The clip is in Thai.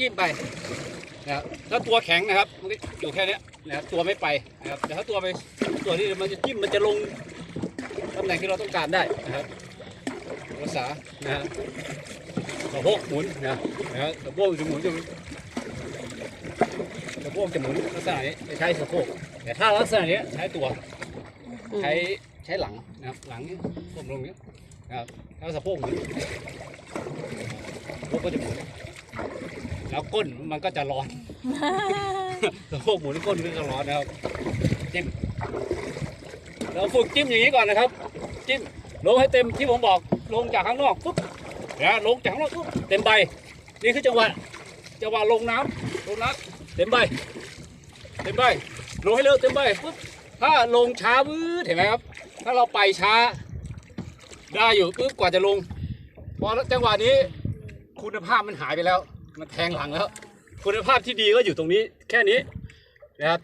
จิ้มไปนะครับถ้าตัวแข็งนะครับมันก็อยู่แค่เนี้ยนะครับตัวไม่ไปนะครับแต่ถ้าตัวไปตัวที่มันจะจิ้มมันจะลงตำแหน่งที่เราต้องการได้นะครับภาษานะฮะสะโพกหมุนนะนะฮะสะโพกจะหมุนจะสะโพกจะหมุนลักษณะนี้ใช้สะโพกแต่ถ้าลักษณะนี้ใช้ตัว ใช้ใช้หลังนะครับหลังเนี่ยก้มลงเนี้ยนะครับแล้วสะโพกหมุนสะโพกก็จะหมุน แล้วก้นมันก็จะร้อน สะโพกหมุนก้นก็จะร้อนนะครับ จิ้ม เราฝึกจิ้มอย่างนี้ก่อนนะครับ จิ้มลงให้เต็มที่ผมบอกลงจากข้างนอกปุ๊บนะลงจากข้างนอกปุ๊บเต็มใบ นี่คือจังหวะจังหวะลงน้ำลงน้ำเต็มใบ เต็มใบ ลงให้เร็วเต็มใบปุ๊บถ้าลงช้าวืดเห็นไหมครับ ถ้าเราไปช้า ได้อยู่ปุ๊บกว่าจะลงพอจังหวะนี้คุณภาพมันหายไปแล้ว มันแทงหลังแล้ว คุณภาพที่ดีก็อยู่ตรงนี้แค่นี้นะครับ